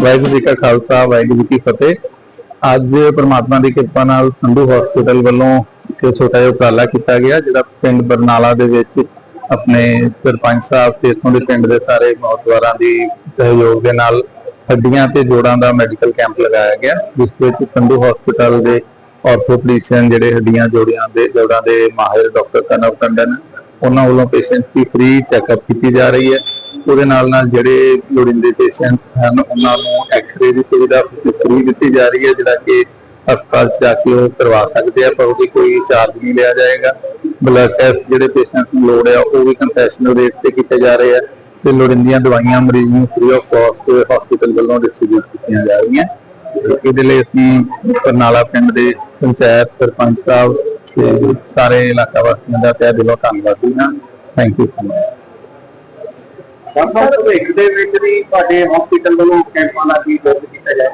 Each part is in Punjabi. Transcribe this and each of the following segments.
ਵਾਹਿਗੁਰੂ ਜੀ ਕਾ ਖਾਲਸਾ, ਵਾਹਿਗੁਰੂ ਜੀ ਕੀ ਫਤਿਹ। ਅੱਜ ਪ੍ਰਮਾਤਮਾ ਦੀ ਕਿਰਪਾ ਨਾਲ ਸੰਧੂ ਹਸਪੀਟਲ ਵੱਲੋਂ ਇੱਕ ਛੋਟਾ ਜਿਹਾ ਉਪਰਾਲਾ ਕੀਤਾ ਗਿਆ, ਜਿਹੜਾ ਪਿੰਡ ਬਰਨਾਲਾ ਦੇ ਵਿੱਚ ਆਪਣੇ ਸਰਪੰਚ ਸਾਹਿਬ ਤੇ ਇਥੋਂ ਦੇ ਪਿੰਡ ਦੇ ਸਾਰੇ ਮੌਤਵਾਰਾਂ ਦੀ ਸਹਿਯੋਗ ਦੇ ਨਾਲ ਹੱਡੀਆਂ ਤੇ ਜੋੜਾਂ ਦਾ ਮੈਡੀਕਲ ਕੈਂਪ ਲਗਾਇਆ ਗਿਆ, ਜਿਸ ਵਿੱਚ ਸੰਧੂ ਹਸਪੀਟਲ ਦੇ ਆਰਥੋਪੈਡਿਸ਼ਨ ਜਿਹੜੇ ਹੱਡੀਆਂ ਜੋੜਿਆਂ ਦੇ ਜੋੜਾਂ ਦੇ ਮਾਹਿਰ ਡਾਕਟਰ ਕਨਵ ਟੰਡਨ, ਉਹਨਾਂ ਵੱਲੋਂ ਪੇਸ਼ੈਂਟ ਦੀ ਫ੍ਰੀ ਚੈੱਕਅਪ ਕੀਤੀ ਜਾ ਰਹੀ ਹੈ। ਉਹਦੇ ਨਾਲ ਨਾਲ ਜਿਹੜੇ ਲੋੜੀਂਦੇ ਪੇਸ਼ੈਂਟਸ ਹਨ, ਉਹਨਾਂ ਨੂੰ ਐਕਸ-ਰੇ ਦੀ ਸੁਵਿਧਾ ਫ੍ਰੀ ਦਿੱਤੀ ਜਾ ਰਹੀ ਹੈ, ਜਿਹੜਾ ਕਿ ਹਸਪਤਾਲ ਜਾ ਕੇ ਉਹ ਕਰਵਾ ਸਕਦੇ ਆ, ਪਰ ਉਹਦੀ ਕੋਈ ਚਾਰਜ ਨਹੀਂ ਲਿਆ ਜਾਏਗਾ। ਬਲੱਡ ਟੈਸਟ ਜਿਹੜੇ ਪੇਸ਼ੈਂਟਸ ਨੂੰ ਲੋੜ ਹੈ, ਉਹ ਵੀ ਕੰਸੈਸ਼ਨਲ ਰੇਟ ਤੇ ਕੀਤੇ ਜਾ ਰਹੇ ਆ ਤੇ ਲੋੜੀਂਦੀਆਂ ਦਵਾਈਆਂ ਮਰੀਜ਼ ਨੂੰ ਫ੍ਰੀ ਆਫ ਕਾਸਟ ਹਸਪੀਟਲ ਵੱਲੋਂ ਡਿਸਟ੍ਰੀਬਿਊਟ ਕੀਤੀਆਂ ਜਾ ਰਹੀਆਂ। ਇਹਦੇ ਲਈ ਅਸੀਂ ਬਰਨਾਲਾ ਪਿੰਡ ਦੇ ਪੰਚਾਇਤ ਸਰਪੰਚ ਸਾਹਿਬ ਤੇ ਸਾਰੇ ਇਲਾਕਾ ਵਾਸੀਆਂ ਦਾ ਤਹਿ ਦਿਲੋਂ ਧੰਨਵਾਦੀ ਹਾਂ। Thank you so much doctor ਭਵਿੱਖ ਦੇ ਵਿੱਚ ਵੀ ਤੁਹਾਡੇ ਹਸਪੀਟਲ ਵੱਲੋਂ ਕੈਂਪਾਂ ਦਾ ਕੀ ਬਹੁਤ ਕੀਤਾ ਜਾਏ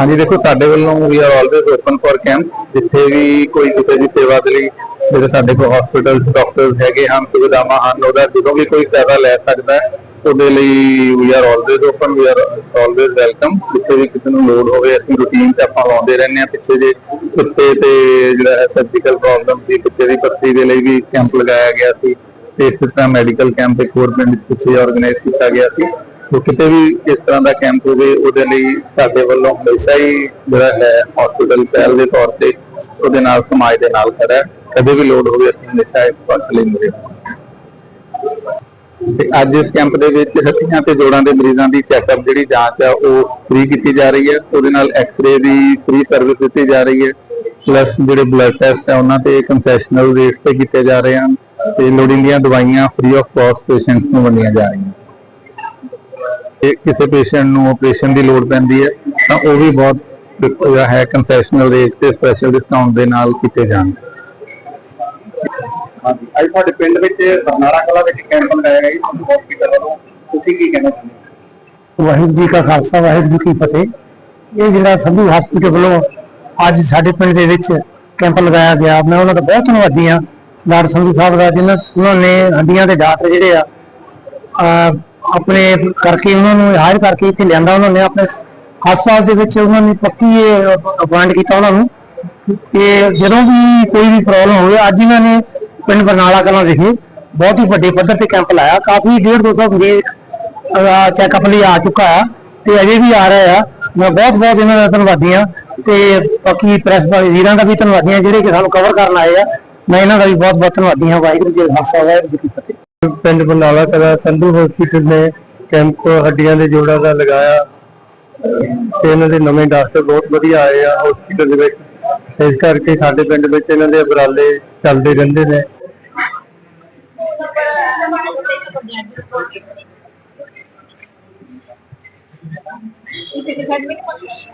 ਹਾਂਜੀ, ਦੇਖੋ, ਸਾਡੇ ਵੱਲੋਂ we are always open for camp ਜਿੱਥੇ ਵੀ ਕੋਈ ਕਿਸੇ ਦੀ ਸੇਵਾ ਦੇ ਲਈ, ਜਿਹੜੇ ਸਾਡੇ ਕੋਲ ਹਸਪੀਟਲ ਡਾਕਟਰਸ ਹੈਗੇ ਹਨ, ਸੁਵਿਧਾਵਾਂ ਹਨ, ਉਹਦਾ ਜਦੋਂ ਵੀ ਕੋਈ ਫਾਇਦਾ ਲੈ ਸਕਦਾ ਹੈ, ਉਹਦੇ ਲਈ we are always open we are always welcome ਜਿੱਥੇ ਵੀ ਕਿਸੇ ਨੂੰ ਲੋੜ ਹੋਵੇ, ਅਸੀਂ ਰੂਟੀਨ ਤੇ ਆਪਾਂ ਲਾਉਂਦੇ ਰਹਿੰਦੇ ਹਾਂ। ਪਿੱਛੇ ਜੇ ਕੁੱਤੇ ਤੇ ਜਿਹੜਾ ਹੈ ਸਰਜੀਕਲ ਪ੍ਰੋਬਲਮ ਸੀ ਕੁੱਤੇ ਦੀ ਪੱਤੀ ਦੇ ਲਈ ਵੀ ਕੈਂਪ ਲਗਾਇਆ ਗਿਆ ਸੀ। ਤੇ ਇਸ ਤਰ੍ਹਾਂ ਮੈਡੀਕਲ ਕੈਂਪ ਇੱਕ ਹੋਰ ਪਿੰਡ ਵਿੱਚ ਆਰਗੇਨਾਈਜ਼ ਕੀਤਾ ਗਿਆ ਸੀ। ਤੋ ਕਿਤੇ ਵੀ ਇਸ ਤਰ੍ਹਾਂ ਦਾ ਕੈਂਪ ਹੋਵੇ, ਉਹਦੇ ਲਈ ਸਾਡੇ ਵੱਲੋਂ ਹਮੇਸ਼ਾ ਹੀ ਜਿਹੜਾ ਹੈ ਹਸਪੀਟਲ ਪਹਿਲ ਦੇ ਤੌਰ ਤੇ ਉਹਦੇ ਨਾਲ ਸਮਾਜ ਦੇ ਨਾਲ ਖੜਾ ਕਦੇ ਵੀ ਲੋੜ ਹੋਵੇ, ਅਸੀਂ ਹਮੇਸ਼ਾ ਇਸ ਪੱਖ ਲਈ ਮੁਰੇ ਤੇ ਅੱਜ ਇਸ ਕੈਂਪ ਦੇ ਵਿੱਚ ਹੱਡੀਆਂ ਤੇ ਜੋੜਾਂ ਦੇ ਮਰੀਜ਼ਾਂ ਦੀ ਚੈੱਕਅਪ ਜਿਹੜੀ ਜਾਂਚ ਆ, ਉਹ ਫ੍ਰੀ ਕੀਤੀ ਜਾ ਰਹੀ ਹੈ। ਉਹਦੇ ਨਾਲ ਐਕਸ-ਰੇ ਦੀ ਫ੍ਰੀ ਸਰਵਿਸ ਦਿੱਤੀ ਜਾ ਰਹੀ ਹੈ। ਪਲੱਸ ਜਿਹੜੇ ਬਲੱਡ ਟੈਸਟ ਆ, ਉਹਨਾਂ ਤੇ ਕੰਸੈਸ਼ਨਲ ਰੇਟਸ ਤੇ ਕੀਤੇ ਜਾ ਰਹੇ ਹਨ। ਤੇ ਲੋੜੀਂਦੀਆਂ ਦਵਾਈਆਂ ਫ੍ਰੀ ਆਫ ਕਾਸਟ ਪੇਸ਼ੈਂਟਸ ਨੂੰ ਵੰਡੀਆਂ ਜਾ ਰਹੀਆਂ। ਤੇ ਕਿਸੇ ਪੇਸ਼ੈਂਟ ਨੂੰ ਆਪਰੇਸ਼ਨ ਦੀ ਲੋੜ ਪੈਂਦੀ ਹੈ ਤਾਂ ਉਹ ਵੀ ਬਹੁਤ ਜਿਹੜਾ ਹੈ ਕੰਸੈਸ਼ਨਲ ਰੇਟ ਤੇ ਸਪੈਸ਼ਲ ਡਿਸਕਾਊਂਟ ਦੇ ਨਾਲ ਕੀਤੇ ਜਾਣਗੇ ਹਾਂਜੀ ਅੱਜ ਤੁਹਾਡੇ ਪਿੰਡ ਵਿੱਚ ਬਰਨਾਲਾ ਕਲਾ ਵਿੱਚ ਕੈਂਪ ਲਗਾਇਆ ਗਿਆ ਜੀ ਹਸਪੀਟਲ ਵੱਲੋਂ ਤੁਸੀਂ ਕੀ ਕਹਿਣਾ ਚਾਹੁੰਦੇ ਹੋ? ਵਾਹਿਗੁਰੂ ਜੀ ਕਾ ਖਾਲਸਾ ਵਾਹਿਗੁਰੂ ਜੀ ਕੀ ਫਤਿਹ। ਇਹ ਜਿਹੜਾ ਸੰਧੂ ਹਸਪੀਟਲ ਵੱਲੋਂ ਅੱਜ ਸਾਡੇ ਪਿੰਡ ਦੇ ਵਿੱਚ ਕੈਂਪ ਲਗਾਇਆ ਗਿਆ ਮੈਂ ਉਹਨਾਂ ਦਾ ਬਹੁਤ ਧੰਨਵਾਦੀ ਹਾਂ। ਡਾਕਟਰ ਸੰਧੂ ਸਾਹਿਬ ਦਾ ਜਿਹਨਾਂ ਉਹਨਾਂ ਨੇ ਹੱਡੀਆਂ ਦੇ ਡਾਕਟਰ ਜਿਹੜੇ ਆ ਆਪਣੇ ਕਰਕੇ ਉਹਨਾਂ ਨੂੰ ਹਾਇਰ ਕਰਕੇ ਇੱਥੇ ਲਿਆਂਦਾ ਉਹਨਾਂ ਨੇ, ਆਪਣੇ ਹਸਪਤਾਲ ਦੇ ਵਿੱਚ ਉਹਨਾਂ ਨੇ ਪੱਕੀ ਅਪਾਇੰਟ ਕੀਤਾ ਉਹਨਾਂ ਨੂੰ। ਕਿ ਜਦੋਂ ਵੀ ਕੋਈ ਵੀ ਪ੍ਰੋਬਲਮ ਹੋਵੇ, ਅੱਜ ਇਹਨਾਂ ਨੇ ਪਿੰਡ ਬਰਨਾਲਾ ਕਲਾਂ ਵਿਖੇ ਬਹੁਤ ਹੀ ਵੱਡੇ ਪੱਧਰ ਤੇ ਕੈਂਪ ਲਾਇਆ। ਕਾਫੀ ਡੇਢ ਦੋ ਸੌ ਮਰੀਜ਼ ਚੈੱਕਅਪ ਲਈ ਆ ਚੁੱਕਾ ਆ ਤੇ ਅਜੇ ਵੀ ਆ ਰਿਹਾ ਆ। ਮੈਂ ਬਹੁਤ ਬਹੁਤ ਇਹਨਾਂ ਦਾ ਧੰਨਵਾਦੀ ਆ ਤੇ ਬਾਕੀ ਪ੍ਰੈਸ ਵਾਲੇ ਵੀਰਾਂ ਦਾ ਵੀ ਧੰਨਵਾਦੀ ਆ ਜਿਹੜੇ ਕਿ ਸਾਨੂੰ ਕਵਰ ਕਰਨ ਆਏ ਆ। ਮੈਂ ਇਹਨਾਂ ਦਾ ਵੀ ਬਹੁਤ ਬਹੁਤ ਧੰਨਵਾਦੀ ਹਾਂ ਵਾਹਿਗੁਰੂ ਜੀ ਕਾ ਖਾਲਸਾ ਵਾਹਿਗੁਰੂ ਜੀ ਕੀ ਫਤਿਹ। ਪਿੰਡ ਬਨਾਲਾ ਕਲਾ ਸੰਧੂ ਹਸਪੀਟਲ ਨੇ ਕੈਂਪ ਹੱਡੀਆਂ ਦੇ ਜੋੜਾਂ ਦਾ ਲਗਾਇਆ ਤੇ ਇਹਨਾਂ ਦੇ ਨਵੇਂ ਡਾਕਟਰ ਬਹੁਤ ਵਧੀਆ ਆਏ ਆ ਹਸਪੀਟਲ ਦੇ ਵਿੱਚ। ਇਸ ਕਰਕੇ ਸਾਡੇ ਪਿੰਡ ਵਿੱਚ ਇਹਨਾਂ ਦੇ ਉਪਰਾਲੇ ਚੱਲਦੇ ਰਹਿੰਦੇ ਨੇ। ਨਹੀਂ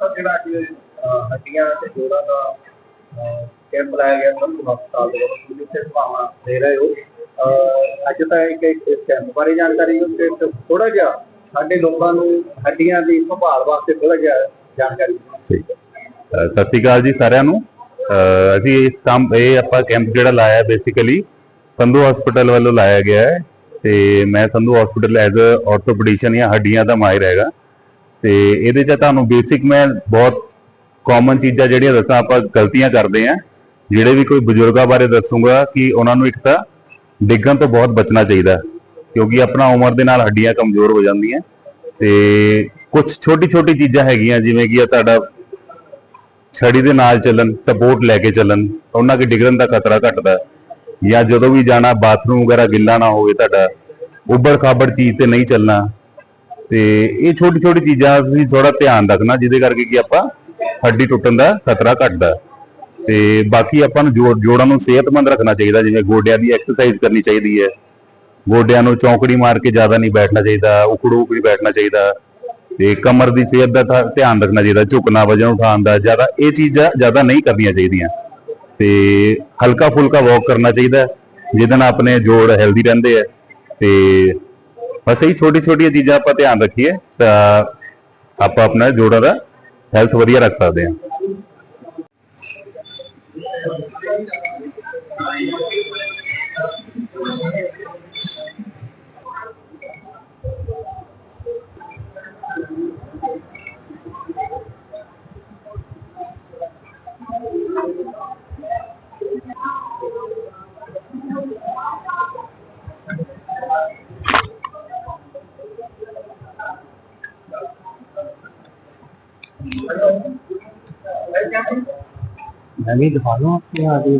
ਸਰ ਜਿਹੜਾ ਅੱਜ ਹੱਡੀਆਂ ਤੇ ਜੋੜਾਂ ਦਾ ਕੈਂਪ ਲਾਇਆ ਗਿਆ ਸੰਤ ਹਸਪਤਾਲ ਦੇ ਵੱਲੋਂ ਜਿੱਥੇ ਸੇਵਾਵਾਂ ਦੇ ਰਹੇ ਹੋ। ਅੱਜ ਤਾਂ ਇੱਕ ਇਸ ਕੈਂਪ ਬਾਰੇ ਜਾਣਕਾਰੀ ਦਿਓ ਥੋੜਾ ਜਿਹਾ ਸਾਡੇ ਲੋਕਾਂ ਨੂੰ ਹੱਡੀਆਂ ਦੀ ਸੰਭਾਲ ਵਾਸਤੇ ਥੋੜਾ ਜਿਹਾ ਜਾਣਕਾਰੀ ਠੀਕ। ਸਤਿ ਸ਼੍ਰੀ ਅਕਾਲ ਜੀ ਸਾਰਿਆਂ ਨੂੰ। ਅਸੀਂ ਇਸ ਕੰਮ, ਇਹ ਆਪਾਂ ਕੈਂਪ ਜਿਹੜਾ ਲਾਇਆ ਬੇਸਿਕਲੀ ਸੰਧੂ ਹਸਪੀਟਲ ਵੱਲੋਂ ਲਾਇਆ ਗਿਆ ਹੈ ਤੇ ਮੈਂ Sandhu hospital as a orthopaedician ਜਾਂ ਹੱਡੀਆਂ ਦਾ ਮਾਹਿਰ ਹੈਗਾ। ਤੇ ਇਹਦੇ ਚ ਤੁਹਾਨੂੰ ਬੇਸਿਕ ਮੈਂ ਬਹੁਤ ਕਾਮਨ ਚੀਜ਼ਾਂ ਜਿਹੜੀਆਂ ਦੱਸਾਂ, ਆਪਾਂ ਗਲਤੀਆਂ ਕਰਦੇ ਆ ਜਿਹੜੇ ਵੀ ਕੋਈ ਬਜ਼ੁਰਗਾਂ ਬਾਰੇ ਦੱਸੂਗਾ ਕਿ ਉਹਨਾਂ ਨੂੰ ਇੱਕ ਤਾਂ ਡਿੱਗਣ ਤੋਂ ਬਹੁਤ ਬਚਣਾ ਚਾਹੀਦਾ ਕਿਉਂਕਿ ਆਪਣਾ ਉਮਰ ਦੇ ਨਾਲ ਹੱਡੀਆਂ ਕਮਜ਼ੋਰ ਹੋ ਜਾਂਦੀਆਂ। ਤੇ ਕੁਝ ਛੋਟੀ ਛੋਟੀ ਚੀਜ਼ਾਂ ਹੈਗੀਆਂ, ਜਿਵੇਂ ਕਿ ਇਹ ਤੁਹਾਡਾ ਛੜੀ ਦੇ ਨਾਲ ਚੱਲਣ, ਸਪੋਰਟ ਲੈ ਕੇ ਚੱਲਣ, ਉਹਨਾਂ ਕੇ ਡਿੱਗਣ ਦਾ ਖਤਰਾ ਘਟਦਾ ਜਾਂ ਜਦੋਂ ਵੀ ਜਾਣਾ, ਬਾਥਰੂਮ ਵਗੈਰਾ ਗਿੱਲਾ ਨਾ ਹੋਵੇ ਤੁਹਾਡਾ ਉੱਬੜ ਖਾਬੜ ਚੀਜ਼ ਤੇ ਨਹੀਂ ਚੱਲਣਾ। ਤੇ ਇਹ ਛੋਟੀ ਛੋਟੀ ਚੀਜ਼ਾਂ ਤੁਸੀਂ ਥੋੜਾ ਧਿਆਨ ਰੱਖਣਾ, ਜਿਹਦੇ ਕਰਕੇ ਕਿ ਆਪਾਂ ਹੱਡੀ ਟੁੱਟਣ ਦਾ ਖਤਰਾ ਘਟਦਾ। ਹੈ। ਤੇ ਬਾਕੀ ਆਪਾਂ ਨੂੰ ਜੋੜ, ਜੋੜਾਂ ਨੂੰ ਸਿਹਤਮੰਦ ਰੱਖਣਾ ਚਾਹੀਦਾ, ਜਿਵੇਂ ਗੋਡਿਆਂ ਦੀ ਐਕਸਰਸਾਈਜ਼ ਕਰਨੀ ਚਾਹੀਦੀ ਹੈ। ਗੋਡਿਆਂ ਨੂੰ ਚੌਂਕੜੀ ਮਾਰ ਕੇ ਜ਼ਿਆਦਾ ਨਹੀਂ ਬੈਠਣਾ ਚਾਹੀਦਾ ਉਕੜੂ ਉਖੜੀ ਬੈਠਣਾ ਚਾਹੀਦਾ। ਤੇ ਕਮਰ ਦੀ ਸਿਹਤ ਦਾ ਥਾ- ਧਿਆਨ ਰੱਖਣਾ ਚਾਹੀਦਾ, ਝੁਕਣਾ, ਵਜਨ ਉਠਾਉਣ ਦਾ, ਜ਼ਿਆਦਾ, ਇਹ ਚੀਜ਼ਾਂ ਜ਼ਿਆਦਾ ਨਹੀਂ ਕਰਨੀਆਂ ਚਾਹੀਦੀਆਂ। ਤੇ ਹਲਕਾ ਫੁਲਕਾ ਵਾਕ ਕਰਨਾ ਚਾਹੀਦਾ, ਜਿਹਦੇ ਨਾਲ ਆਪਣੇ ਜੋੜ ਹੈਲਦੀ ਰਹਿੰਦੇ ਆ। ਤੇ ਬਸ ਇਹ ਛੋਟੀ ਛੋਟੀਆਂ ਚੀਜ਼ਾਂ ਆਪਾਂ ਧਿਆਨ ਰੱਖੀਏ ਤਾਂ ਆਪਾਂ ਆਪਣਾ ਜੋੜਾਂ ਦਾ ਹੈਲਥ ਵਧੀਆ ਰੱਖ ਸਕਦੇ ਹਾਂ मैं भी दिखा दूँ आपके आगे